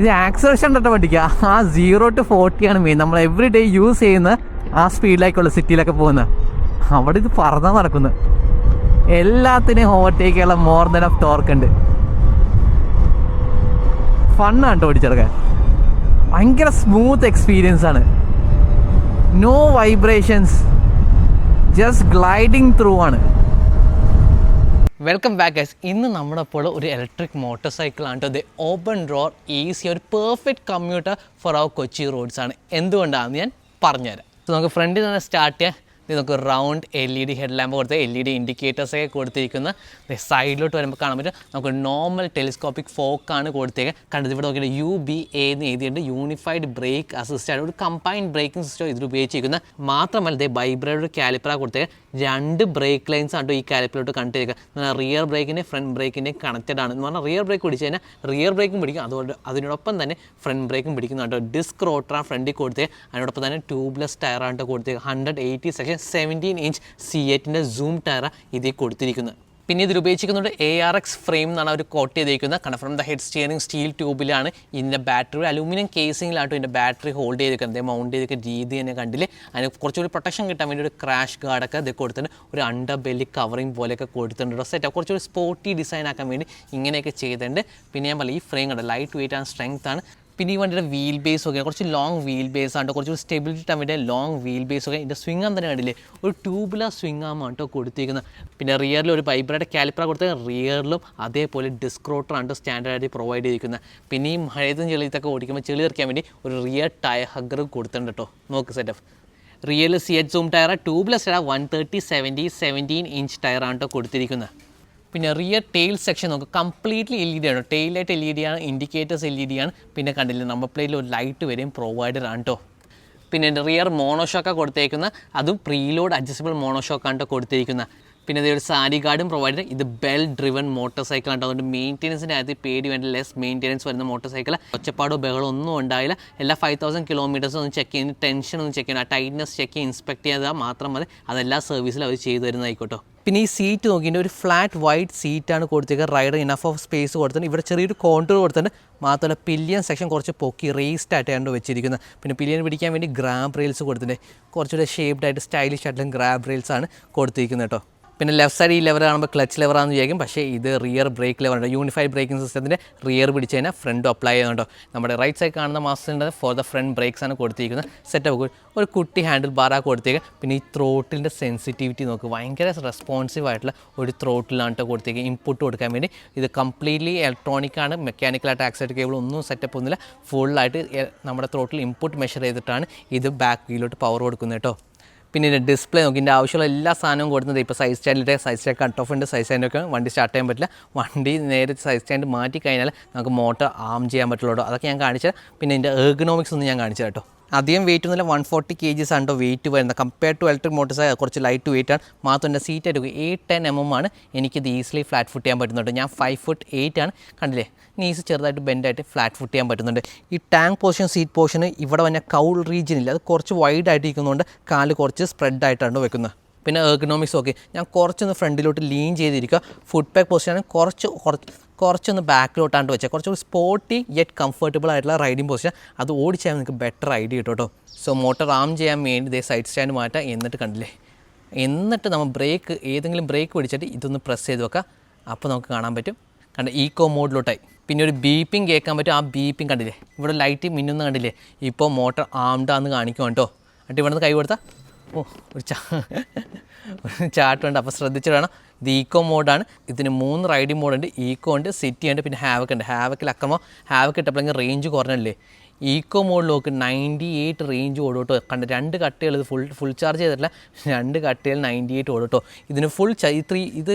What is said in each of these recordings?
ഇത് ആക്സലേഷൻ ഉണ്ടോ പഠിക്കുക ആ സീറോ ടു ഫോർട്ടി ആണ് മെയിൻ നമ്മൾ എവറി ഡേ യൂസ് ചെയ്യുന്ന ആ സ്പീഡിലേക്കുള്ള സിറ്റിയിലൊക്കെ പോകുന്നത്. അവിടെ ഇത് പറന്നാ നടക്കുന്നു. എല്ലാത്തിനെയും ഓവർടേക്ക് ചെയ്യാനുള്ള മോർ ദൻ ഓഫ് ടോർക്ക് ഉണ്ട്. ഫണ്ണാണ് കേട്ടോ ഓടിച്ചെടുക്കാൻ ഭയങ്കര സ്മൂത്ത് എക്സ്പീരിയൻസ് ആണ്. No vibrations just gliding through ആണ്. വെൽക്കം ബാക്ക് ഗൈസ് ഇന്ന് നമ്മുടെ ഇപ്പോൾ ഒരു ഇലക്ട്രിക് മോട്ടോർ സൈക്കിളാണ് കേട്ടോ ഓപ്പൺ ഡ്രോർ ഈസി ഒരു perfect commuter for our Kochi roads ആണ്. എന്തുകൊണ്ടാണെന്ന് ഞാൻ പറഞ്ഞുതരാം. നമുക്ക് ഫ്രണ്ടിൽ നിന്ന് സ്റ്റാർട്ട് ചെയ്യാം. ഇത് നമുക്ക് round L E D head lamp കൊടുത്ത് എൽ ഇ ഡി ഇൻഡിക്കേറ്റേഴ്സ് ഒക്കെ കൊടുത്തിരിക്കുന്ന. സൈഡിലോട്ട് വരുമ്പോൾ കാണാൻ പറ്റും. നമുക്ക് നോർമൽ ടെലിസ്കോപ്പിക് ഫോക്കാണ് കൊടുത്തേക്ക്. കണ്ടത് ഇവിടെ നോക്കിയിട്ട് യു ബി എ എന്ന് എഴുതിയിട്ട് യൂണിഫൈഡ് ബ്രേക്ക് അസിസ്റ്റാണ് ഒരു കമ്പൈൻഡ് ബ്രേക്കിംഗ് സിസ്റ്റം ഇതിൽ ഉപയോഗിച്ചിരിക്കുന്നത്. മാത്രമല്ല ഇതേ ബൈബ്രയുടെ കാലിപ്പറ കൊടുത്തേ രണ്ട് ബ്രേക്ക് ലൈൻസ് ആണ് ഈ കാലിപ്പിലോട്ട് കണ്ടിരിക്കുക. റിയർ ബ്രേക്കിന്റെ ഫ്രണ്ട് ബ്രേക്കിന്റെ കണക്റ്റഡ് ആണ്. എന്ന് പറഞ്ഞാൽ റിയർ ബ്രേക്ക് പിടിച്ച് കഴിഞ്ഞാൽ റിയർ ബ്രേക്കും പിടിക്കും. അതുകൊണ്ട് അതിനോടൊപ്പം തന്നെ ഫ്രണ്ട് ബ്രേക്കും പിടിക്കുന്നുണ്ട് ഡിസ്ക് റോട്ടറാണ് ഫ്രണ്ടിൽ കൊടുത്തേ അതിനോടൊപ്പം തന്നെ ട്യൂബ്ലെസ് ടയറാണ് കൊടുത്തത് hundred eighty section seventeen inch C എറ്റിന്റെ സൂം ടയർ ഇതിൽ കൊടുത്തിരിക്കുന്നത്. പിന്നെ ഇതിൽ ഉപയോഗിച്ചിരിക്കുന്നത് എ ആർ എക്സ് ഫ്രെയിം എന്നാണ് അവർ കോട്ട് ചെയ്തിരിക്കുന്നത് confirm from the head steering steel ട്യൂബിലാണ് ഇതിന്റെ ബാറ്ററി അലൂമിനിയം കേസിങ്ങിലാട്ടോ ഇതിന്റെ ബാറ്ററി ഹോൾഡ് ചെയ്തിരിക്കുന്നത് മൗണ്ട് ചെയ്തിരിക്കുന്ന രീതി തന്നെ കണ്ടില്ല? അതിന് കുറച്ചുകൂടി പ്രൊട്ടക്ഷൻ കിട്ടാൻ വേണ്ടി ഒരു ക്രാഷ് ഗാർഡൊക്കെ ഇത് കൊടുത്തിട്ടുണ്ട്. ഒരു അണ്ടർ ബെല്ലി കവറിംഗ് പോലെയൊക്കെ കൊടുത്തിട്ടുണ്ട്. സെറ്റ് കുറച്ചുകൂടി സ്പോർട്ടി ഡിസൈൻ ആക്കാൻ വേണ്ടി ഇങ്ങനെയൊക്കെ ചെയ്തിട്ടുണ്ട്. പിന്നെ ഞാൻ പറയും ഈ ഫ്രെയിം കണ്ട? ലൈറ്റ് വെയിറ്റ് ആൻഡ് സ്ട്രെങ്ത് ആണ്. പിന്നെ ഈ വണ്ടിയുടെ വീൽ ബേസ് ഒക്കെ കുറച്ച് ലോങ് വീൽ ബേസ് ആണ് കുറച്ച് സ്റ്റെബിലിറ്റി കിട്ടാൻ വേണ്ടി ലോങ് വീൽ ബേസ് ഒക്കെ. ഇതിന്റെ സ്വിംഗ് ആം തന്നെ കണ്ടില്ലേ? ഒരു ട്യൂബുലർ സ്വിംഗ് ആണ് കേട്ടോ കൊടുത്തിരിക്കുന്നത് പിന്നെ റിയറിൽ ഒരു വൈബ്രയുടെ കാലിപ്പറ കൊടുത്ത റിയറിലും അതേപോലെ ഡിസ്ക് റോട്ടർ സ്റ്റാൻഡേർഡ് ആയിട്ട് പ്രൊവൈഡ് ചെയ്തിരിക്കുന്നത്. പിന്നെ ഈ മഴയത്തും ചെളിയത്തൊക്കെ ഓടിക്കുമ്പോൾ ചെളി തെറിക്കാൻ വേണ്ടി ഒരു റിയർ ടയർ ഹഗ്ഗർ കൊടുത്തിട്ടുണ്ട് കേട്ടോ നോക്ക് setup rear C H Zoom tyre tubeless tyre one thirty seventy seventeen inch ആണ് കേട്ടോ കൊടുത്തിരിക്കുന്നത്. പിന്നെ റിയർ ടെയിൽ സെക്ഷൻ നോക്കുക കംപ്ലീറ്റ്ലി എൽ ഇ ഡി ആണ്. ലൈറ്റ് എൽ ഇ ഡി ആണ് ഇൻഡിക്കേറ്റേഴ്സ് എൽ ഇ ഡി ആണ്. പിന്നെ കണ്ടില്ല നമ്പർ പ്ലേറ്റിൽ ഒരു ലൈറ്റ് വരെയും പ്രൊവൈഡർ ആണ് കേട്ടോ പിന്നെ റിയർ മോണോഷോക്കാണ് കൊടുത്തേക്കുന്ന. അതും പ്രീലോഡ് അഡ്ജസ്റ്റബിൾ മോണോഷോക്കാണ് കൊടുത്തിരിക്കുന്നത് പിന്നെ ഇതൊരു സാരി ഗാർഡും പ്രൊവൈഡ് ഇത് ബെൽ ഡ്രിവൺ മോട്ടോർ സൈക്കിൾ ആണ് അതുകൊണ്ട് മെയിന്റെനൻസിന്റെ അകത്ത് പേടി വേണ്ട ലെസ് മെയിന്റെനൻസ് വരുന്ന മോട്ടോർ സൈക്കിൾ ഒച്ചപ്പാടോ ബഹളോ ഒന്നും ഉണ്ടായില്ല എല്ലാ ഫൈവ് തൗസൻഡ് കിലോമീറ്റേഴ്സ് ഒന്ന് ചെക്ക് ചെയ്യുന്ന ടെൻഷൻ ഒന്ന് ചെക്ക് ചെയ്യണം ആ ടൈറ്റ്നസ് ചെക്ക് ചെയ്ത് ഇൻസ്പെക്ട് ചെയ്താൽ മാത്രം മതി. അതെല്ലാ സർവീസിലും അവർ ചെയ്തു തരുന്നതായിക്കോട്ടോ. പിന്നെ ഈ സീറ്റ് നോക്കിയിട്ട് ഒരു ഫ്ലാറ്റ് വൈറ്റ് സീറ്റാണ് കൊടുത്തേക്കുന്നത് റൈഡർ ഇനഫ് ഓഫ് സ്പേസ് കൊടുത്തിട്ടുണ്ട്. ഇവിടെ ചെറിയൊരു കോണ്ടൂർ കൊടുത്തിട്ടുണ്ട്. മാത്രമല്ല പില്ലിയൻ സെക്ഷൻ കുറച്ച് പൊക്കി റേസ്ഡ് ആയിട്ടാണ് വെച്ചിരിക്കുന്നത്. പിന്നെ പില്ലിയൻ പിടിക്കാൻ വേണ്ടി ഗ്രാബ് റെയിൽസ് കൊടുത്തിട്ടുണ്ട്. കുറച്ചുകൂടെ ഷേപ്ഡ് ആയിട്ട് സ്റ്റൈലിഷ് ആയിട്ടുള്ള ഗ്രാബ് റെയിൽസ് ആണ് കൊടുത്തിരിക്കുന്നത് കേട്ടോ പിന്നെ ലെഫ്റ്റ് സൈഡ് ഈ ലെവർ കാണുമ്പോൾ ക്ലച്ച് ലെവറാണെന്ന് വിചാരിക്കും. പക്ഷേ ഇത് റിയർ ബ്രേക്ക് ലെവറുണ്ട് യൂണിഫൈഡ് ബ്രേക്കിംഗ് സിസ്റ്റത്തിന്റെ റിയർ പിടിച്ച് കഴിഞ്ഞാൽ ഫ്രണ്ട് അപ്ലൈ ചെയ്യുന്നുണ്ടോ? നമ്മുടെ റൈറ്റ് സൈഡ് കാണുന്ന മാസ്റ്ററിന്റെ ഫോർ ദ ഫ്രണ്ട് ബ്രേക്സ് ആണ് കൊടുത്തിരിക്കുന്നത്. സെറ്റപ്പ് ഒരു കുട്ടി ഹാൻഡിൽ ബാറാണ് കൊടുത്തേക്കുക പിന്നെ ഈ ത്രോട്ടിന്റെ സെൻസിറ്റിവിറ്റി നോക്ക്. ഭയങ്കര റെസ്പോൺസീവ് ആയിട്ടുള്ള ഒരു ത്രോട്ടിലാണ് കൊടുത്തേക്കുക ഇൻപുട്ട് കൊടുക്കാൻ വേണ്ടി. ഇത് കംപ്ലീറ്റ്ലി ഇലക്ട്രോണിക് ആണ്. മെക്കാനിക്കലായിട്ട് ആക്സൈഡ് കേബിൾ ഒന്നും സെറ്റപ്പ് ഒന്നുമില്ല. ഫുള്ളായിട്ട് നമ്മുടെ ത്രോട്ടിൽ ഇൻപുട്ട് മെഷർ ചെയ്തിട്ടാണ് ഇത് ബാക്ക് വീലോട്ട് പവർ കൊടുക്കുന്നത് കേട്ടോ പിന്നെ ഇതിന്റെ ഡിസ്പ്ലേ നോക്കി ഇതിന്റെ ആവശ്യമുള്ള എല്ലാ സാധനവും കൊടുക്കുന്നത് ഇപ്പോൾ സൈസ് സ്റ്റാൻഡിന്റെ സൈസ് സ്റ്റാൻഡ് കട്ട് ഓഫ് ഉണ്ട് സൈസ് സ്റ്റാൻഡൊക്കെ വണ്ടി സ്റ്റാർട്ട് ചെയ്യാൻ പറ്റില്ല. വണ്ടി നേരെ സൈസ് സ്റ്റാൻഡ് മാറ്റി കഴിഞ്ഞാൽ നമുക്ക് മോട്ടർ ആം ചെയ്യാൻ പറ്റുള്ളൂ അതൊക്കെ ഞാൻ കാണിച്ചത് പിന്നെ ഇതിന്റെ എർഗണോമിക്സ് ഒന്നും ഞാൻ കാണിച്ചു കേട്ടോ അധികം വെയിറ്റ് ഒന്നുമില്ല. വൺ ഫോർട്ടി കെ ജിസ് ആണ് വെയിറ്റ് വരുന്നത്. കമ്പയർഡ് ടു ഇലക്ട്രിക് മോട്ടോർസ് കുറച്ച് ലൈറ്റ് വെയിറ്റ് ആണ്. മാത്രം എന്റെ സീറ്റ് എടുക്കും എയ്റ്റ് ടെൻ എം എം ആണ്. എനിക്കിത് ഈസിലി ഫ്ലാറ്റ് ഫുട്ട് ചെയ്യാൻ പറ്റുന്നുണ്ട്. ഞാൻ ഫൈവ് ഫുട്ട് എയ്റ്റ് ആണ്. കണ്ടില്ലേ? നീസ് ചെറുതായിട്ട് ബെൻഡായിട്ട് ഫ്ലാറ്റ് ഫുട്ട് ചെയ്യാൻ പറ്റുന്നുണ്ട്. ഈ ടാങ്ക് പോർഷൻ സീറ്റ് പോർഷൻ ഇവിടെ വന്ന കൗൾ ഇല്ല. അത് കുറച്ച് വൈഡ് ആയിട്ടിരിക്കുന്നതുകൊണ്ട് കാൽ കുറച്ച് സ്പ്രെഡ് ആയിട്ടാണ് വെക്കുന്നത് പിന്നെ എർഗണോമിക്സ് ഓക്കെ ഞാൻ കുറച്ചൊന്ന് ഫ്രണ്ടിലോട്ട് ലീൻ ചെയ്തിരിക്കുക. ഫുഡ് പാക്ക് പൊസിഷനാണ് കുറച്ച് കുറച്ച് കുറച്ചൊന്ന് ബാക്കിലോട്ടാണ്ട് വെച്ചാൽ കുറച്ചുകൂടി സ്പോർട്ടി യെറ്റ് കംഫർട്ടബിൾ ആയിട്ടുള്ള റൈഡിംഗ് പൊസിഷൻ അത് ഓടിച്ചാൽ നിങ്ങൾക്ക് ബെറ്റർ ഐഡിയ കിട്ടും കേട്ടോ സോ മോട്ടർ ആം ചെയ്യാൻ വേണ്ടി ഇതേ സൈഡ് സ്റ്റാൻഡ് മാറ്റാം. എന്നിട്ട് കണ്ടില്ലേ? എന്നിട്ട് നമ്മൾ ബ്രേക്ക് ഏതെങ്കിലും ബ്രേക്ക് പിടിച്ചിട്ട് ഇതൊന്ന് പ്രസ് ചെയ്ത് വെക്കാം. അപ്പോൾ നമുക്ക് കാണാൻ പറ്റും. കണ്ട? ഈക്കോ മോഡിലോട്ടായി പിന്നെ ഒരു ബീപ്പിംഗ് കേൾക്കാൻ പറ്റും. ആ ബീപ്പിംഗ് കണ്ടില്ലേ? ഇവിടെ ലൈറ്റ് മിന്നുന്ന കണ്ടില്ലേ? ഇപ്പോൾ മോട്ടർ ആംഡാന്ന് കാണിക്കും കേട്ടോ എന്നിട്ട് ഇവിടെ നിന്ന് കൈ കൊടുത്താൽ ഓ ഒരു ചാ ചാട്ടുണ്ട്. അപ്പോൾ ശ്രദ്ധിച്ചിട്ട് വേണം. ഇത് ഈക്കോ മോഡാണ് ഇതിന് മൂന്ന് റൈഡിംഗ് മോഡുണ്ട് ഈക്കോ ഉണ്ട് സിറ്റി ഉണ്ട് പിന്നെ ഹാവക്ക് ഉണ്ട്. ഹാവക്കിൽ അക്രമം. ഹാവക്ക് ഇട്ടപ്പോഴെങ്കിൽ റേഞ്ച് കുറഞ്ഞല്ലേ ഈക്കോ മോഡിൽ നോക്ക് നയന്റി എയ്റ്റ് റേഞ്ച് ഓടും കേട്ടോ കണ്ട് രണ്ട് കട്ടികൾ ഇത് ഫുൾ ഫുൾ ചാർജ് ചെയ്തിട്ടില്ല. രണ്ട് കട്ടികൾ നയന്റി എയ്റ്റ് ഓടും കേട്ടോ ഇതിന് ഫുൾ ത്രീ ഇത്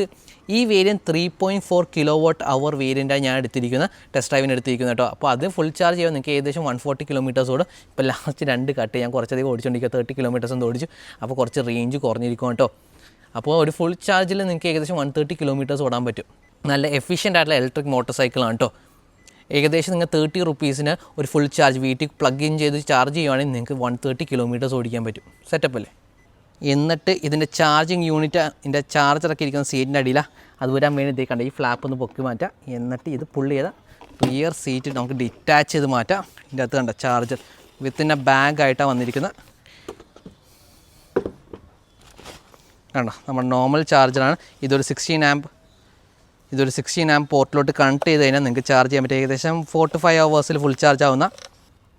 ഈ variant three point four kilowatt hour വേരിയന്റാണ് ഞാൻ എടുത്തിരിക്കുന്ന ടെസ്റ്റ് ഡ്രൈവിന് എടുത്തിരിക്കുന്നത് കേട്ടോ. അപ്പോൾ അത് ഫുൾ ചാർജ് ചെയ്യുമ്പോൾ നിങ്ങൾക്ക് ഏകദേശം വൺ ഫോർട്ടി കിലോമീറ്റേഴ്സ് ഓടും. ഇപ്പോൾ ലാസ്റ്റ് രണ്ട് കട്ട് ഞാൻ കുറച്ചധികം ഓടിച്ചുകൊണ്ടിരിക്കുക തേർട്ടി കിലോമീറ്റേഴ്സ് ഒന്ന് ഓടിച്ചു. അപ്പോൾ കുറച്ച് റേഞ്ച് കുറഞ്ഞിരിക്കും കേട്ടോ. അപ്പോൾ ഒരു ഫുൾ ചാർജിൽ നിങ്ങൾക്ക് ഏകദേശം വൺ തേർട്ടി കിലോമീറ്റേഴ്സ് ഓടാൻ പറ്റും. നല്ല എഫിഷ്യന്റ് ആയിട്ടുള്ള ഇലക്ട്രിക് മോട്ടോർ സൈക്കിളാണ് കേട്ടോ. ഏകദേശം നിങ്ങൾ തേർട്ടി റുപ്പീസിന് ഒരു ഫുൾ ചാർജ് വീട്ടിൽ പ്ലഗ് ഇൻ ചെയ്ത് ചാർജ് ചെയ്യുവാണെങ്കിൽ നിങ്ങൾക്ക് വൺ തേർട്ടി കിലോമീറ്റേഴ്സ് ഓടിക്കാൻ പറ്റും. സെറ്റപ്പ് അല്ലേ? എന്നിട്ട് ഇതിന്റെ ചാർജിങ് യൂണിറ്റ് ഇതിന്റെ ചാർജറൊക്കെ ഇരിക്കുന്ന സീറ്റിന്റെ അടിയിലാണ് അത് വരാൻ വേണ്ടി ഇതേ കണ്ട ഈ ഫ്ലാപ്പ് ഒന്ന് പൊക്കി മാറ്റാം. എന്നിട്ട് ഇത് പുള്ളി ചെയ്താൽ റിയർ സീറ്റ് നമുക്ക് ഡിറ്റാച്ച് ചെയ്ത് മാറ്റാം. ഇതിന്റെ അകത്ത് കണ്ട ചാർജർ വിത്തിന്റെ ബാഗായിട്ടാണ് വന്നിരിക്കുന്നത്. കണ്ടോ നമ്മുടെ നോർമൽ ചാർജറാണ് ഇതൊരു സിക്സ്റ്റീൻ ആമ്പ് ഇതൊരു സിക്സ്റ്റീൻ ആം പോർട്ടിലോട്ട് കണക്ട് ചെയ്ത് കഴിഞ്ഞാൽ നിങ്ങൾക്ക് ചാർജ് ചെയ്യാൻ പറ്റും. ഏകദേശം ഫോർ ടു ഫൈവ് അവേഴ്സിൽ ഫുൾ ചാർജ് ആവുന്ന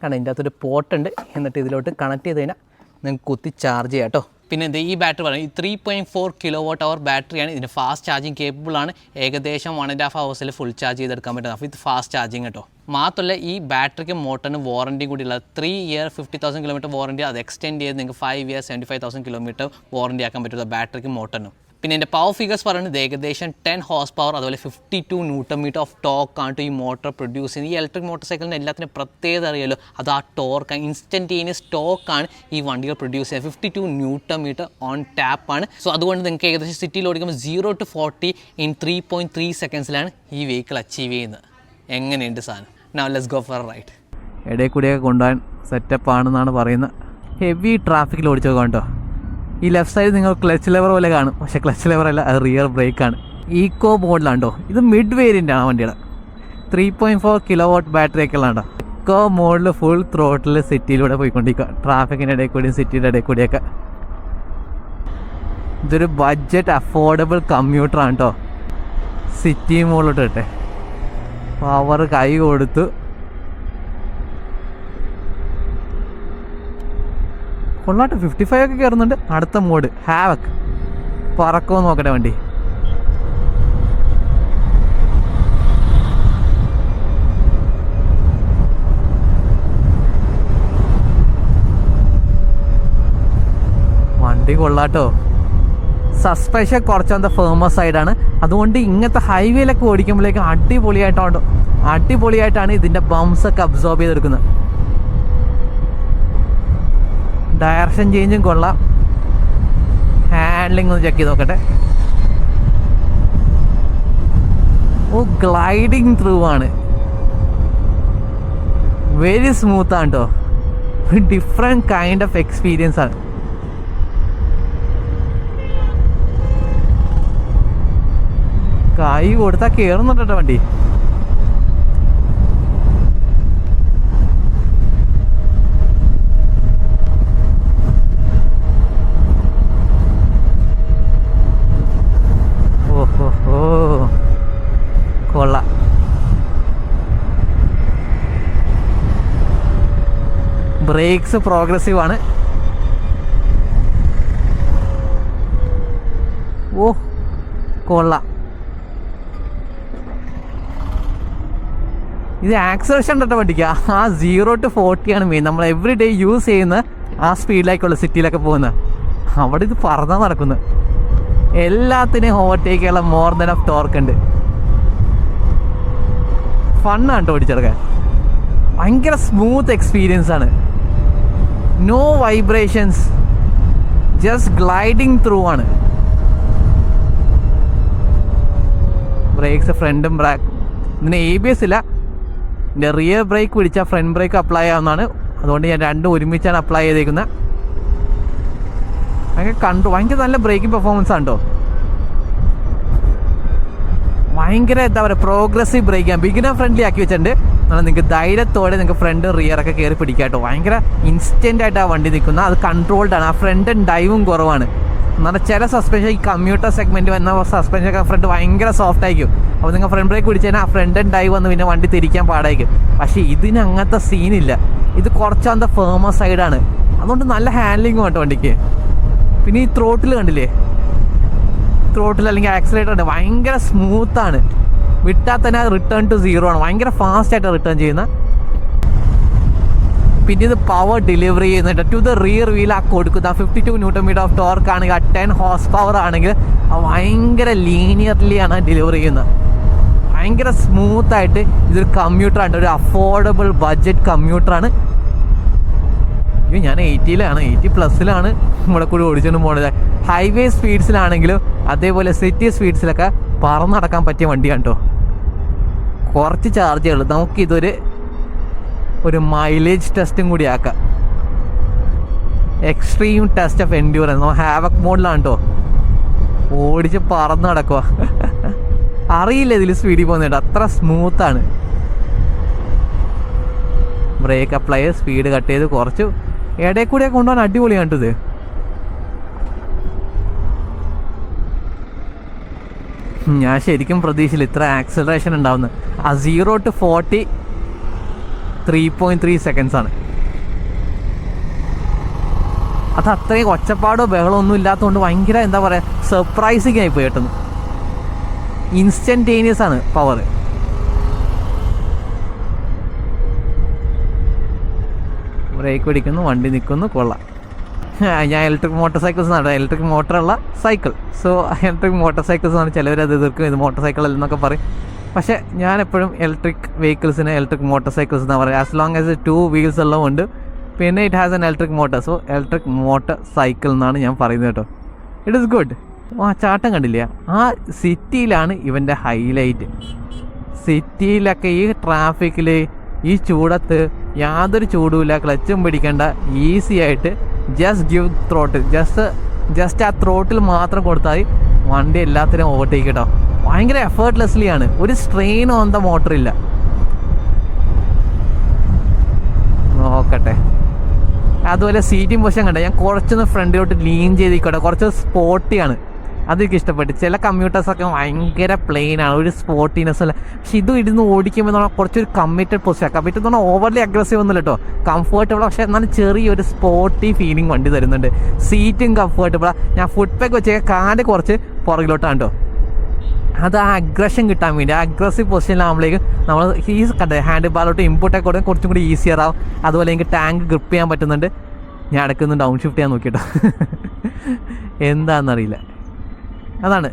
കാരണം ഇതിന്റെ അകത്തൊരു പോർട്ടുണ്ട് എന്നിട്ട് ഇതിലോട്ട് കണക്ട് ചെയ്ത് കഴിഞ്ഞാൽ നിങ്ങൾക്ക് കുത്തി ചാർജ് ചെയ്യാം കേട്ടോ പിന്നെ എന്താ ഈ ബാറ്ററി പറയുന്നത് three point four kilowatt hour ബാറ്ററിയാണ് ഇതിന് ഫാസ്റ്റ് ചാർജിങ് കേപ്പബിൾ ആണ്. ഏകദേശം വൺ ആൻഡ് ഹാഫ് ഹവേഴ്സിൽ ഫുൾ ചാർജ് ചെയ്തെടുക്കാൻ പറ്റുന്നത് അപ്പോൾ ഇത് ഫാസ്റ്റ് ചാർജിങ് കേട്ടോ മാത്രമല്ല ഈ ബാറ്ററിക്ക് മോട്ടറിന് വാറണ്ടി കൂടി ഉള്ളത് three year fifty thousand kilometre warranty അത് എക്സ്റ്റെൻഡ് ചെയ്ത് നിങ്ങൾക്ക് five year seventy five thousand kilometre warranty ആക്കാൻ പറ്റുള്ളൂ ബാറ്ററിക്ക് മോട്ടറിനും പിന്നെ എന്റെ പവർ ഫിഗേഴ്സ് പറയുന്നത് ഏകദേശം ടെൻ ഹോഴ്സ് പവർ അതുപോലെ fifty two newton metre of torque ആണ് ഈ മോട്ടർ പ്രൊഡ്യൂസ് ചെയ്യുന്നത്. ഈ ഇലക്ട്രിക് മോട്ടോർ സൈക്കിളിന് എല്ലാത്തിനും പ്രത്യേകത അറിയാലോ? അത് ആ ടോർക്ക് ഇൻസ്റ്റന്റേനിയസ് ആണ് ഈ വണ്ടികൾ പ്രൊഡ്യൂസ് ചെയ്യുന്നത്. Fifty two newton metre on tap ആണ്. സോ അതുകൊണ്ട് നിങ്ങൾക്ക് ഏകദേശം സിറ്റിയിൽ ഓടിക്കുമ്പോൾ zero to forty in three point three സെക്കൻഡ്സിലാണ് ഈ വെഹിക്കിൾ അച്ചീവ് ചെയ്യുന്നത്. എങ്ങനെയുണ്ട് സാധനം? Now let's go for ride ഇടയിൽ കൂടിയൊക്കെ കൊണ്ടുപോകാൻ സെറ്റപ്പ് ആണെന്നാണ് പറയുന്നത്. ഹെവി ട്രാഫിക്കിൽ ഓടിച്ചു കേട്ടോ ഈ ലെഫ്റ്റ് സൈഡ് നിങ്ങൾ ക്ലച്ച് ലെവർ പോലെ കാണും. പക്ഷേ ക്ലച്ച് ലെവർ അല്ല അത് റിയർ ബ്രേക്കാണ് ഈക്കോ മോഡലാണ് കേട്ടോ ഇത് മിഡ് വേരിയന്റ് ആണ് വണ്ടിയുടെ. Three point four kilowatt battery ഒക്കെ ഉള്ളതാണ് ഈക്കോ മോഡിൽ ഫുൾ ത്രോട്ടിൽ സിറ്റിയിലൂടെ പോയിക്കൊണ്ടിരിക്കുക ട്രാഫിക്കിന്റെ ഇടയിൽ കൂടിയും സിറ്റിയുടെ ഇടയിൽ കൂടിയൊക്കെ. ഇതൊരു ബഡ്ജറ്റ് അഫോർഡബിൾ കമ്പ്യൂട്ടറാണ് കേട്ടോ സിറ്റി മോളിലോട്ട് കിട്ടെ പവർ കൈ കൊടുത്തു കൊള്ളാട്ട് ഫിഫ്റ്റി ഫൈവ് ഒക്കെ കയറുന്നുണ്ട് അടുത്ത മോഡ് ഹാവക്ക് പറക്കോ നോക്കട്ടെ വണ്ടി. വണ്ടി കൊള്ളാട്ടോ. സസ്പെൻഷൻ കുറച്ചെന്താ ഫേമസ് സൈഡാണ് അതുകൊണ്ട് ഇങ്ങനത്തെ ഹൈവേയിലൊക്കെ ഓടിക്കുമ്പോഴേക്കും അടിപൊളിയായിട്ടാണ് അടിപൊളിയായിട്ടാണ് ഇതിന്റെ ബംസ് ഒക്കെ അബ്സോർബ് ചെയ്തെടുക്കുന്നത്. ഡയറക്ഷൻ ചേഞ്ചും കൊള്ളാം. ഹാൻഡ്ലിംഗ് ഒന്ന് ചെക്ക് ചെയ്ത് നോക്കട്ടെ. ഓ ഗ്ലൈഡിങ് ത്രൂ ആണ്. വെരി സ്മൂത്ത് ആണ് കേട്ടോ ഡിഫറെന്റ് കൈൻഡ് ഓഫ് എക്സ്പീരിയൻസ് ആണ്. കൈ കൊടുത്താൽ കയറുന്നുണ്ട് കേട്ടോ വണ്ടി ഓഹോ ഓ കൊള്ളാം ബ്രേക്സ് പ്രോഗ്രസീവ് ആണ്. ഓ കൊള്ളാം. ഇത് ആക്സലേഷൻ ഉണ്ടോ വണ്ടിക്ക്? ആ സീറോ ടു ഫോർട്ടി ആണ് മെയിൻ നമ്മൾ എവറി ഡേ യൂസ് ചെയ്യുന്ന ആ സ്പീഡിലേക്കുള്ള സിറ്റിയിലൊക്കെ പോകുന്നത്. അവിടെ ഇത് പറഞ്ഞാൽ നടക്കുന്നു. എല്ലാത്തിനെയും ഓവർടേക്ക് ചെയ്യാനുള്ള മോർ ദൻ ഓഫ് ടോർക്ക് ഉണ്ട്. ഫണ്ണാണ് കേട്ടോ ഓടിച്ചെടുക്കാൻ. ഭയങ്കര സ്മൂത്ത് എക്സ്പീരിയൻസ് ആണ്. No vibrations just gliding through ആണ്. ബ്രേക്സ് ഫ്രണ്ടും ബ്രാക്ക് ഇതിന് എ ബി എസ് ഇല്ല. എന്റെ റിയർ ബ്രേക്ക് പിടിച്ചാൽ ഫ്രണ്ട് ബ്രേക്ക് അപ്ലൈ ആവുന്നതാണ്. അതുകൊണ്ട് ഞാൻ രണ്ടും ഒരുമിച്ചാണ് അപ്ലൈ ചെയ്തേക്കുന്നത് ഭയങ്കര കണ്ടു ഭയങ്കര നല്ല ബ്രേക്കിംഗ് പെർഫോമൻസ് ആണ് കേട്ടോ ഭയങ്കര എന്താ പറയുക പ്രോഗ്രസീവ് ബ്രേക്ക് ആണ്. ബിഗിനർ ഫ്രണ്ട്ലി ആക്കി വെച്ചിട്ടുണ്ട്. എന്നാൽ നിങ്ങൾക്ക് ധൈര്യത്തോടെ നിങ്ങൾക്ക് ഫ്രണ്ട് റിയർ ഒക്കെ കയറി പിടിക്കാം കേട്ടോ ഭയങ്കര ഇൻസ്റ്റന്റ് ആയിട്ട് ആ വണ്ടി നിൽക്കുന്ന അത് കൺട്രോൾഡ് ആണ്. ആ ഫ്രണ്ട് ഡൈവും കുറവാണ്. എന്നാൽ ചില സസ്പെൻഷൻ ഈ കമ്മ്യൂട്ടർ സെഗ്മെന്റ് വന്ന സസ്പെൻഷൻ ഒക്കെ ഫ്രണ്ട് ഭയങ്കര സോഫ്റ്റ് ആയിരിക്കും. അപ്പോൾ നിങ്ങൾ ഫ്രണ്ട് ബ്രേക്ക് പിടിച്ചു കഴിഞ്ഞാൽ ആ ഫ്രണ്ട് ഡൈവ് വന്ന് പിന്നെ വണ്ടി തിരിക്കാൻ പാടായിരിക്കും. പക്ഷേ ഇതിന് അങ്ങനത്തെ സീനില്ല ഇത് കുറച്ചാന്ത ഫേമ സൈഡാണ് അതുകൊണ്ട് നല്ല ഹാൻഡ്ലിങ് കേട്ടോ വണ്ടിക്ക്. പിന്നെ ഈ ത്രോട്ടിൽ കണ്ടില്ലേ? ത്രോട്ടിൽ അല്ലെങ്കിൽ ആക്സിലേറ്റർ ഉണ്ട്. ഭയങ്കര സ്മൂത്താണ് വിട്ടാൽ തന്നെ റിട്ടേൺ ടു സീറോ ആണ്. ഭയങ്കര ഫാസ്റ്റ് ആയിട്ട് റിട്ടേൺ ചെയ്യുന്ന. പിന്നെ ഇത് പവർ ഡെലിവറി ചെയ്യുന്നുണ്ട്. ടു ദ റിയർ വീൽ ആ കൊടുക്കുന്ന. Fifty two newton metre of torque ആണെങ്കിൽ ആ ടെൻ ഹോഴ്സ് പവർ ആണെങ്കിൽ ഭയങ്കര ലീനിയർലി ആണ് ഡെലിവറി ചെയ്യുന്നത്. ഭയങ്കര സ്മൂത്ത് ആയിട്ട് ഇതൊരു കമ്പ്യൂട്ടറാണ് ഒരു അഫോർഡബിൾ ബഡ്ജറ്റ് കമ്പ്യൂട്ടറാണ് അയ്യോ ഞാൻ എയ്റ്റിയിലാണ് എയ്റ്റി പ്ലസ്സിലാണ് ഇവിടെ കൂടി ഓടിച്ചുകൊണ്ട് പോകുന്നത് ഹൈവേ സ്പീഡ്സിലാണെങ്കിലും അതേപോലെ സിറ്റി സ്പീഡ്സിലൊക്കെ പറന്നു നടക്കാൻ പറ്റിയ വണ്ടിയാണ് കേട്ടോ കുറച്ച് ചാർജുകൾ നമുക്കിതൊരു ഒരു മൈലേജ് ടെസ്റ്റും കൂടി ആക്കാം. എക്സ്ട്രീം ടെസ്റ്റ് ഓഫ് എൻഡ്യൂറൻസ് നമ്മൾ ഹാവക് മോഡിലാണ് കേട്ടോ ഓടിച്ച് പറന്ന് നടക്കുക അറിയില്ല ഇതിൽ സ്പീഡിൽ പോകുന്നുണ്ട് അത്ര സ്മൂത്താണ് ബ്രേക്ക് അപ്ലൈ സ്പീഡ് കട്ട് ചെയ്ത് കുറച്ച് ഇടയിൽ കൂടെ കൊണ്ടുപോകാൻ അടിപൊളിയാണ് കേട്ടോ ഇത് ഞാൻ ശരിക്കും പ്രതീക്ഷയില്ല ഇത്ര ആക്സലറേഷൻ ഉണ്ടാവുന്നത് ആ zero to forty three point three seconds ആണ്. അത് അത്രയും ഒച്ചപ്പാടോ ബഹളമോ ഒന്നും ഇല്ലാത്തതുകൊണ്ട് ഭയങ്കര എന്താ പറയുക സർപ്രൈസിങ് ആയി പോയി ഇൻസ്റ്റന്റേനിയസ് ആണ് പവർ ബ്രേക്ക് പിടിക്കുന്നു വണ്ടി നിൽക്കുന്നു കൊള്ളാം. ഞാൻ ഇലക്ട്രിക് മോട്ടോർ സൈക്കിൾസ് എന്നാണ് ഇലക്ട്രിക് മോട്ടറുള്ള cycle so electric motorcycles എന്നാണ് ചിലവർ അത് എതിർക്കും. ഇത് മോട്ടോർ സൈക്കിൾ അല്ലെന്നൊക്കെ പറയും. പക്ഷേ ഞാൻ എപ്പോഴും ഇലക്ട്രിക് വെഹിക്കിൾസിന് ഇലക്ട്രിക് മോട്ടോർ സൈക്കിൾസ് എന്നാണ് പറയുക as long as two wheels ഉള്ളതുകൊണ്ട് പിന്നെ it has an electric motor so electric motorcycle എന്നാണ് ഞാൻ പറയുന്നത് കേട്ടോ. ഇറ്റ് ഇസ് ഗുഡ് ആ ചാട്ടം കണ്ടില്ല? ആ സിറ്റിയിലാണ് ഇവന്റെ ഹൈലൈറ്റ് സിറ്റിയിലൊക്കെ ഈ ട്രാഫിക്കിൽ ഈ ചൂടത്ത് യാതൊരു ചൂടുമില്ല ക്ലച്ചും പിടിക്കേണ്ട. ഈസി ആയിട്ട് just give throttle just just ആ ത്രോട്ടിൽ മാത്രം കൊടുത്താൽ വണ്ടി എല്ലാത്തിനും ഓവർടേക്ക് കേട്ടോ ഭയങ്കര എഫേർട്ട്ലെസ്ലി ആണ്. ഒരു സ്ട്രെയിൻ ഓൺ ദ മോട്ടർ ഇല്ല. നോക്കട്ടെ. അതുപോലെ സീറ്റിംഗ് പൊസിഷൻ കണ്ടോ? ഞാൻ കുറച്ചൊന്ന് ഫ്രണ്ടിലോട്ട് ലീൻ ചെയ്തിക്കോട്ടെ. കുറച്ച് സ്പോർട്ടിയാണ് അതെനിക്ക് ഇഷ്ടപ്പെട്ടു ചില കമ്പ്യൂട്ടേഴ്സൊക്കെ ഭയങ്കര പ്ലെയിൻ ആണ് ഒരു സ്പോർട്ടിനെസ് അല്ല പക്ഷെ ഇത് ഇരുന്ന് ഓടിക്കുമ്പോൾ കുറച്ചൊരു കമ്മിറ്റഡ് പൊസിഷൻ കമ്മിറ്റഡ് എന്ന് പറഞ്ഞാൽ ഓവർലി അഗ്രസീവ് ഒന്നുമില്ല കേട്ടോ കംഫർട്ടബിൾ പക്ഷെ എന്നാലും ചെറിയൊരു സ്പോർട്ടി ഫീലിംഗ് വണ്ടി തരുന്നുണ്ട്. സീറ്റും കംഫർട്ടബിളാണ് ഞാൻ ഫുഡ് പാക്ക് വെച്ച കാൽ കുറച്ച് പുറകിലോട്ടാണ് കേട്ടോ അത് ആ അഗ്രഷൻ കിട്ടാൻ വേണ്ടി ആ അഗ്രസീവ് പൊസിഷനിലാകുമ്പോഴേക്കും നമ്മൾ ഈ കണ്ടത് ഹാൻഡ് ബാലോട്ട് ഇമ്പോർട്ടൊക്കെ കൊടുക്കാൻ കുറച്ചും കൂടി ഈസിയർ ആവും. അതുപോലെ എനിക്ക് ടാങ്ക് ഗ്രിപ്പ് ചെയ്യാൻ പറ്റുന്നുണ്ട്. ഞാൻ ഇടയ്ക്കൊന്ന് ഡൗൺ ഷിഫ്റ്റ് ചെയ്യാൻ നോക്കിയിട്ടോ എന്താണെന്നറിയില്ല അതാണ്.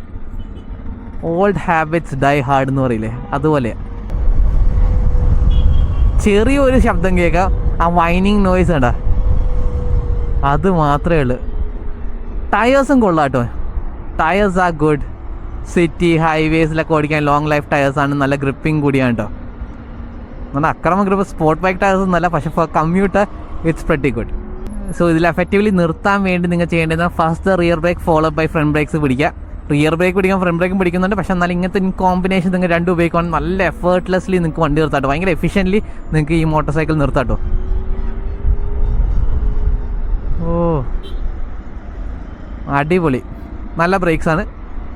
ഓൾഡ് ഹാബിറ്റ്സ് ഡൈ ഹാർഡ് എന്ന് പറയില്ലേ? അതുപോലെ. ചെറിയൊരു ശബ്ദം കേൾക്കാം. ആ വൈനിങ് നോയ്സ് കണ്ട. അത് മാത്രമേ ഉള്ളൂ. ടയേഴ്സും കൊള്ളാട്ടോ ടയേഴ്സ് ആർ ഗുഡ് സിറ്റി ഹൈവേസിലൊക്കെ ഓടിക്കാൻ ലോങ് ലൈഫ് ടയേഴ്സ് ആണ്. നല്ല ഗ്രിപ്പിംഗ് കൂടിയാണ് കേട്ടോ. നല്ല അക്രമ ഗ്രിപ്പ് സ്പോർട്ട് ബൈക്ക് ടയേഴ്സ് ഒന്നല്ല പക്ഷെ for commuter it's pretty good so ഇതിൽ എഫക്റ്റീവ്ലി നിർത്താൻ വേണ്ടി നിങ്ങൾ ചെയ്യേണ്ടത് first rear brake follow by front brakes പിടിക്കുക. റിയർ ബ്രേക്ക് പിടിക്കാൻ ഫ്രണ്ട് ബ്രേക്കും പിടിക്കുന്നുണ്ട്. പക്ഷേ എന്നാൽ ഇങ്ങനത്തെ കോമ്പിനേഷൻ നിങ്ങൾ രണ്ട് ഉപയോഗിക്കുവാൻ നല്ല എഫേർട്ട്ലെസ്ലി നിങ്ങൾക്ക് വണ്ടി നിർത്താട്ടോ. ഭയങ്കര എഫിഷ്യന്റ്ലി നിങ്ങൾക്ക് ഈ മോട്ടോർ സൈക്കിൾ നിർത്താട്ടോ. ഓ. അടിപൊളി. നല്ല ബ്രേക്സാണ്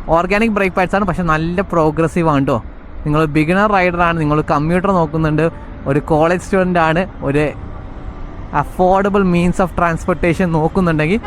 ഓർഗാനിക് ബ്രേക്ക് പാഡ്സ് ആണ് പക്ഷെ നല്ല പ്രോഗ്രസീവ് ആണ് കേട്ടോ നിങ്ങൾ ബിഗിനർ റൈഡറാണ് നിങ്ങൾ കമ്പ്യൂട്ടർ നോക്കുന്നുണ്ട് ഒരു കോളേജ് സ്റ്റുഡന്റ് ആണ് ഒരു അഫോർഡബിൾ മീൻസ് ഓഫ് ട്രാൻസ്പോർട്ടേഷൻ നോക്കുന്നുണ്ടെങ്കിൽ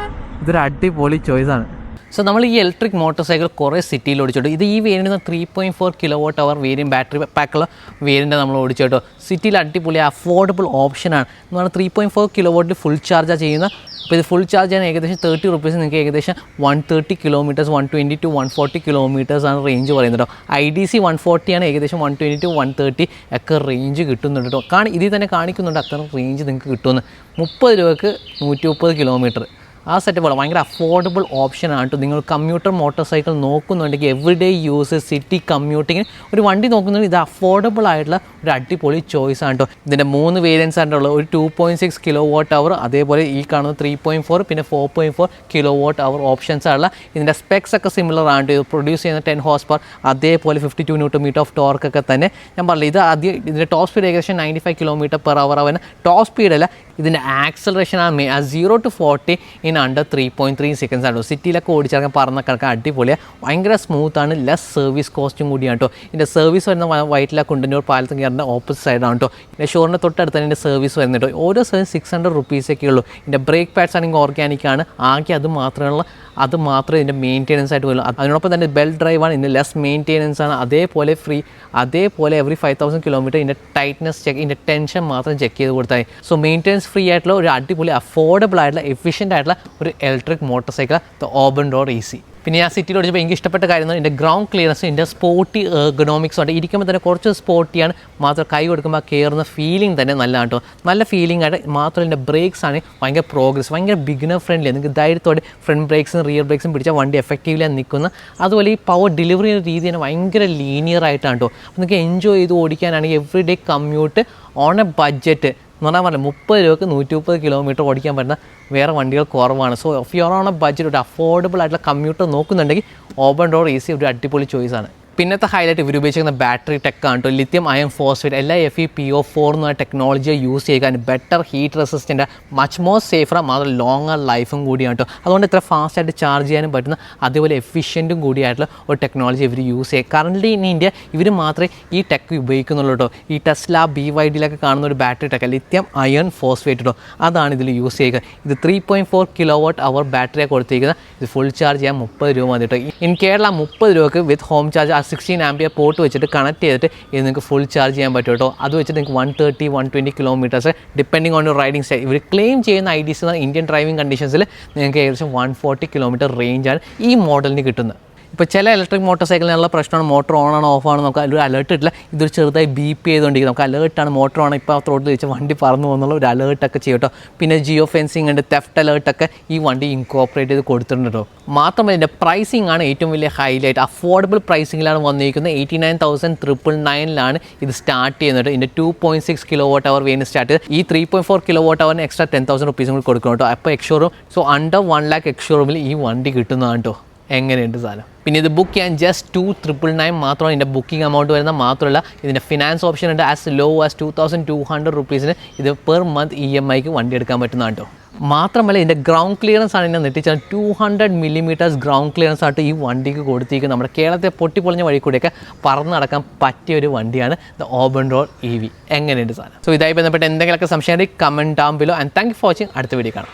ഇതൊരു അടിപൊളി ചോയ്സാണ് സോ നമ്മൾ ഈ ഇലക്ട്രിക് മോട്ടോർ സൈക്കിൾ കുറേ സിറ്റിയിൽ ഓടിച്ചോട്ടോ ഇത് ഈ വേരിന്റെ three point four kilowatt hour variant battery പാക്കുള്ള variant നമ്മൾ ഓടിച്ചോട്ടോ സിറ്റിയിൽ അടിപൊളി അഫോർഡബിൾ ഓപ്ഷനാണ് എന്ന് പറഞ്ഞാൽ ത്രീ പോയിന്റ് ഫോർ കിലോ വോട്ടിൽ ഫുൾ ചാർജാണ് ചെയ്യുന്ന അപ്പോൾ ഇത് ഫുൾ ചാർജ് ചെയ്യാൻ ഏകദേശം തേർട്ടി റുപ്പീസ് നിങ്ങൾക്ക് ഏകദേശം one thirty kilometres one twenty to one forty kilometres ആണ് റേഞ്ച് പറയുന്നത് ഐ ഡി സി വൺ ഫോർട്ടിയാണ് ഏകദേശം one twenty to one thirty ഒക്കെ റേഞ്ച് കിട്ടുന്നുണ്ട് കേട്ടോ. കാണി ഇതിൽ തന്നെ കാണിക്കുന്നുണ്ട് അത്ര റേഞ്ച് നിങ്ങൾക്ക് കിട്ടുമെന്ന്. മുപ്പത് രൂപക്ക് നൂറ്റി മുപ്പത് കിലോമീറ്റർ ആ സെറ്റപ്പ് ഭയങ്കര അഫോർഡബിൾ ഓപ്ഷനാണ് കേട്ടോ നിങ്ങൾ കമ്മ്യൂട്ടർ മോട്ടോർ സൈക്കിൾ നോക്കുന്നുണ്ടെങ്കിൽ എവറി ഡേ യൂസ് സിറ്റി കമ്മ്യൂട്ടിങ്ങിന് ഒരു വണ്ടി നോക്കുന്നുണ്ടെങ്കിൽ ഇത് അഫോർഡബിൾ ആയിട്ടുള്ള ഒരു അടിപൊളി ചോയ്സ് ആണ് കേട്ടോ ഇതിന്റെ മൂന്ന് വേരിയൻസ് ആയിട്ടുള്ളത് ഒരു two point six kilowatt hour അതേപോലെ ഈ കാണുന്ന ത്രീ പോയിന്റ് ഫോർ പിന്നെ four point four kilowatt hour options ആണുള്ള. ഇതിന്റെ സ്പെക്സ് ഒക്കെ സിമിലർ ആണ് ഇത് പ്രൊഡ്യൂസ് ചെയ്യുന്ന ടെൻ ഹോസ് പവർ അതേപോലെ fifty two newton metre of torque ഒക്കെ തന്നെ. ഞാൻ പറഞ്ഞില്ല ഇത് ആദ്യം ഇതിന്റെ ടോപ്പ് സ്പീഡ് ഏകദേശം ninety five kilometre per hour അവന് ടോപ്പ് സ്പീഡല്ല ഇതിന്റെ ആക്സലറേഷൻ ആണ് main zero to forty in under three point three seconds ആണ്? സിറ്റിയിലൊക്കെ ഓടിച്ചിറങ്ങാൻ പറഞ്ഞ കണക്ക് അടിപൊളിയാണ് ഭയങ്കര സ്മൂത്താണ് ലെസ് സർവീസ് കോസ്റ്റും കൂടിയാണ് കേട്ടോ ഇതിന്റെ സർവീസ് വരുന്ന വൈറ്റില കുണ്ടന്നൂർ പാലത്തും കയറുന്ന ഓപ്പോസിറ്റ് സൈഡാണ് കേട്ടോ ഇതിന്റെ ഷോറിന്റെ തൊട്ടടുത്ത് തന്നെ ഇതിന്റെ സർവീസ് വരുന്നുണ്ട് ഓരോ സർവീസ് സിക്സ് ഹൺഡ്രഡ് റുപ്പീസൊക്കെ ഉള്ളൂ. ഇതിന്റെ ബ്രേക്ക് പാഡ്സ് ആണെങ്കിൽ ഓർഗാനിക് ആണ്. ആകെ അത് മാത്രമുള്ള അത് മാത്രമേ ഇതിന്റെ മെയിന്റെനൻസ് ആയിട്ട് വരുള്ളൂ. അതിനോടൊപ്പം തന്നെ ബെൽറ്റ് ഡ്രൈവ് ആണ് ഇതിന്റെ ലെസ് മെയിന്റെനൻസ് ആണ്. അതേപോലെ ഫ്രീ അതേപോലെ എവറി ഫൈവ് തൗസൻഡ് കിലോമീറ്റർ ഇതിന്റെ ടൈറ്റ്നസ് ചെക്ക് ഇതിന്റെ ടെൻഷൻ മാത്രം ചെക്ക് ചെയ്ത് കൊടുത്താൽ സോ മെയിന്റെനൻസ് ഫ്രീ ആയിട്ടുള്ള ഒരു അടിപൊളി അഫോർഡബിൾ ആയിട്ടുള്ള എഫിഷ്യന്റ് ആയിട്ടുള്ള ഒരു electric motorcycle the Oben Rorr EZ പിന്നെ ഞാൻ സിറ്റിയിൽ ഓടിച്ചപ്പോൾ എനിക്ക് ഇഷ്ടപ്പെട്ട കാര്യം ഇതിന്റെ ഗ്രൗണ്ട് ക്ലിയറൻസ് ഇതിന്റെ സ്പോർട്ടി എർഗണോമിക്സ് ഉണ്ട്. ഇരിക്കുമ്പോൾ തന്നെ കുറച്ച് സ്പോർട്ടിയാണ് മാത്രം കൈ കൊടുക്കുമ്പോൾ കയറുന്ന ഫീലിംഗ് തന്നെ നല്ലതാണ് കേട്ടോ നല്ല ഫീലിംഗ് ആയിട്ട് മാത്രമല്ല ഇതിന്റെ ബ്രേക്സ് ആണ് ഭയങ്കര പ്രോഗ്രസ് ഭയങ്കര ബിഗിനർ ഫ്രണ്ട്ലി നിങ്ങൾക്ക് ധൈര്യത്തോടെ ഫ്രണ്ട് ബ്രേക്സും റിയർ ബ്രേക്സും പിടിച്ചാൽ വണ്ടി എഫക്റ്റീവ്ലി നിൽക്കുന്ന. അതുപോലെ ഈ പവർ ഡെലിവറി രീതി തന്നെ ഭയങ്കര ലീനിയർ ആയിട്ടാണ് കേട്ടോ നിങ്ങൾക്ക് എൻജോയ് ചെയ്ത് ഓടിക്കാനാണെങ്കിൽ every day commute on a budget എന്ന് പറഞ്ഞാൽ പറഞ്ഞില്ല മുപ്പത് രൂപക്ക് നൂറ്റി മുപ്പത് കിലോമീറ്റർ ഓടിക്കാൻ പറ്റുന്ന വേറെ വണ്ടികൾ കുറവാണ്. So if you're on a budget ഒരു അഫോർഡബിൾ ആയിട്ടുള്ള കമ്മ്യൂട്ടർ നോക്കുന്നുണ്ടെങ്കിൽ ഓപ്പൺ ഡോർ ഈസി ഒരു അടിപൊളി ചോയ്സാണ് പിന്നത്തെ ഹൈലൈറ്റ് ഇവർ ഉപയോഗിച്ചിരിക്കുന്ന ബാറ്ററി ടെക് ആണ് കേട്ടോ ലിത്യം അയൺ ഫോസ്ഫേറ്റ് എല്ലാ F E P O four എന്ന ടെക്നോളജിയെ യൂസ് ചെയ്യുക better heat resistant much more safer മാത്രം ലോങ്ങർ ലൈഫും കൂടിയാണ് കേട്ടോ അതുകൊണ്ട് ഇത്ര ഫാസ്റ്റായിട്ട് ചാർജ് ചെയ്യാനും പറ്റുന്ന അതേപോലെ എഫിഷ്യന്റും കൂടിയായിട്ടുള്ള ഒരു ടെക്നോളജി ഇവർ യൂസ് ചെയ്യുക കറന്റ് ഇൻ ഇന്ത്യ ഇവർ മാത്രമേ ഈ ടെക് ഉപയോഗിക്കുന്നുള്ളൂ കേട്ടോ ഈ ടെസ്ല ബി വൈ ഡിയിലൊക്കെ കാണുന്ന ഒരു battery tech lithium iron phosphate കേട്ടോ അതാണ് ഇതിൽ യൂസ് ചെയ്യുക. ഇത് three point four kilowatt hour ബാറ്ററിയാണ് കൊടുത്തിരിക്കുന്നത്. ഇത് ഫുൾ ചാർജ് ചെയ്യാൻ മുപ്പത് രൂപ മതി കേട്ടോ ഇൻ കേരള മുപ്പത് രൂപക്ക് with home charge sixteen ampere port വെച്ചിട്ട് കണക്ട് ചെയ്തിട്ട് ഇത് നിങ്ങൾക്ക് ഫുൾ ചാർജ് ചെയ്യാൻ പറ്റും കേട്ടോ. അത് വെച്ചിട്ട് നിങ്ങൾക്ക് one thirty one twenty kilometres depending on your riding style ഇവർ ക്ലെയിം ചെയ്യുന്ന ഐ ഡിസ് ഇന്ത്യൻ ഡ്രൈവിംഗ് കണ്ടീഷൻസിൽ നിങ്ങൾക്ക് ഏകദേശം വൺ ഫോർട്ടി കിലോമീറ്റർ റേഞ്ചാണ് ഈ മോഡലിന് കിട്ടുന്നത്. ഇപ്പോൾ ചില ഇലക്ട്രിക് മോട്ടോർ സൈക്കിളിനുള്ള പ്രശ്നമാണ്. മോട്ടോർ ഓൺ ആണോ ഓഫ് ആണോ. നമുക്ക് അതിലൊരു അലേർട്ട് ഇട്ടില്ല ഇതൊരു ചെറുതായി ബീപ്പ് ചെയ്തുകൊണ്ടിരിക്കും നമുക്ക് അലേർട്ടാണ് മോട്ടോർ ആണോ. ഇപ്പോൾ റോഡിൽ വെച്ച് വണ്ടി പറന്നു പോകുന്നുള്ള ഒരു അലേർട്ടൊക്കെ ചെയ്യും കേട്ടോ. പിന്നെ ജിയോ ഫെൻസിങ് ഉണ്ട് തെഫ്റ്റ് അലേർട്ടൊക്കെ ഈ വണ്ടി ഇൻകോപ്പറേറ്റ് ചെയ്ത് കൊടുത്തിട്ടുണ്ട് കേട്ടോ. മാത്രമല്ല ഇതിന്റെ പ്രൈസിംഗ് ആണ് ഏറ്റവും വലിയ ഹൈലൈറ്റ് അഫോർഡബിൾ പ്രൈസിങ്ങിലാണ് വന്നിരിക്കുന്നത്. എയ്റ്റി നയൻ തൗസൻഡ് ട്രിപ്പിൾ നയനിലാണ് ഇത് സ്റ്റാർട്ട് ചെയ്യുന്നത് ഇതിന്റെ two point six kilowatt hour വേണ്ടി സ്റ്റാർട്ട് ചെയ്ത്. ഈ three point four kilowatt അവറിന് എക്സ്ട്രാ ടെൻ തൗസൻഡ് റുപ്പീസും കൂടി കൊടുക്കണം കേട്ടോ. അപ്പോൾ ex showroom so under one lakh എക്സ്ഷോറൂമിൽ ഈ വണ്ടി കിട്ടുന്നതാണ് കേട്ടോ. എങ്ങനെയുണ്ട് സാധനം? പിന്നെ ഇത് ബുക്ക് ചെയ്യാൻ ജസ്റ്റ് ടു ട്രിപ്പിൾ നയൻ മാത്രമാണ് ഇതിന്റെ ബുക്കിംഗ് എമൗണ്ട് വരുന്നത്. മാത്രമല്ല ഇതിന്റെ ഫിനാൻസ് ഓപ്ഷൻ ഉണ്ട്. As low as two thousand two hundred റുപ്പീസിന് ഇത് പെർ മന്ത് ഇ എം ഐക്ക് വണ്ടി എടുക്കാൻ പറ്റുന്നതാണ് കേട്ടോ. മാത്രമല്ല ഇതിന്റെ ഗ്രൗണ്ട് ക്ലിയറൻസ് ആണ് ഇതിനെ നെട്ടിച്ചാൽ two hundred millimetres ground clearance ആയിട്ട് ഈ വണ്ടിക്ക് കൊടുത്തിരിക്കുന്നത്. നമ്മുടെ കേരളത്തെ പൊട്ടിപ്പൊളിഞ്ഞ വഴി കൂടിയൊക്കെ പറന്ന് നടക്കാൻ പറ്റിയ ഒരു വണ്ടിയാണ് the Oben Rorr E V എങ്ങനെയുണ്ട് സാധനം? സോ ഇതായി ബന്ധപ്പെട്ട് എന്തെങ്കിലുമൊക്കെ സംശയം കമന്റ് ആകുമ്പോൾ and thank you for watching അടുത്ത വീഡിയോ കാണാം.